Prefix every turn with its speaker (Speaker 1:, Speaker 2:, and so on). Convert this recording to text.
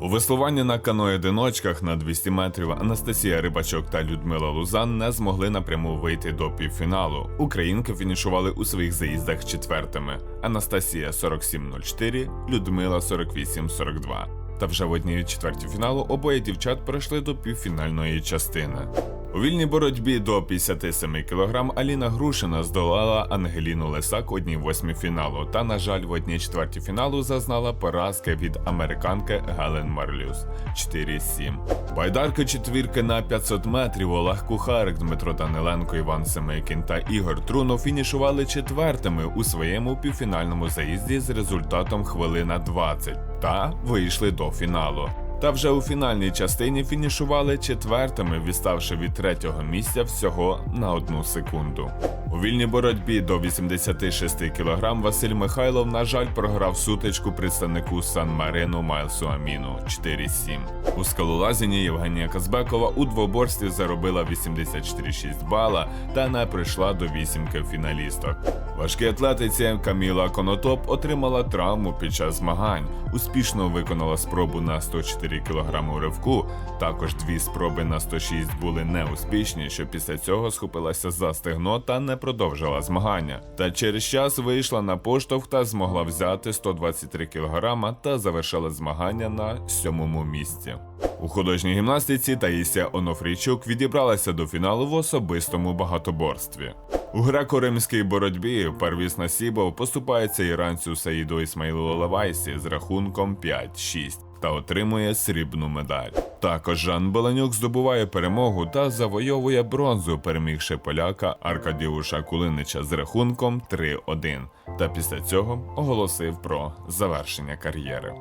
Speaker 1: У веслуванні на каної-одиночках на 200 метрів Анастасія Рибачок та Людмила Лузан не змогли напряму вийти до півфіналу. Українки фінішували у своїх заїздах четвертими. Анастасія 47.04, Людмила 48.42. Та вже в одній четвертій фіналу обоє дівчат перейшли до півфінальної частини. У вільній боротьбі до 57 кг Аліна Грушина здолала Ангеліну Лисак у одній восьмій фіналу, та, на жаль, в одній четвертій фіналу зазнала поразки від американки Гелен Марлюс 4-7. Байдарки четвірки на 500 метрів Олег Кухарик, Дмитро Даниленко, Іван Семикін та Ігор Трунов фінішували четвертими у своєму півфінальному заїзді з результатом хвилина 20 та вийшли до фіналу. Та вже у фінальній частині фінішували четвертими, відставши від третього місця всього на одну секунду. У вільній боротьбі до 86 кг Василь Михайлов, на жаль, програв сутичку представнику Сан Марину Майлсу Аміну 4-7. У скалолазінні Євгенія Казбекова у двоборстві заробила 84,6 бала та не прийшла до вісімки фіналісток. Важкій атлетиці Каміла Конотоп отримала травму під час змагань. Успішно виконала спробу на 104 кг ривку. Також дві спроби на 106 були неуспішні, що після цього схопилася за стегно та не продовжила змагання. Та через час вийшла на поштовх та змогла взяти 123 кг та завершила змагання на сьомому місці. У художній гімнастиці Таїсія Онофрійчук відібралася до фіналу в особистому багатоборстві. У греко-римській боротьбі Парвіс Насібов поступається іранцю Саїду Ісмаїлу Лавайсі з рахунком 5-6 та отримує срібну медаль. Також Жан Беленюк здобуває перемогу та завойовує бронзу, перемігши поляка Аркадіуша Кулинича з рахунком 3-1. Та після цього оголосив про завершення кар'єри.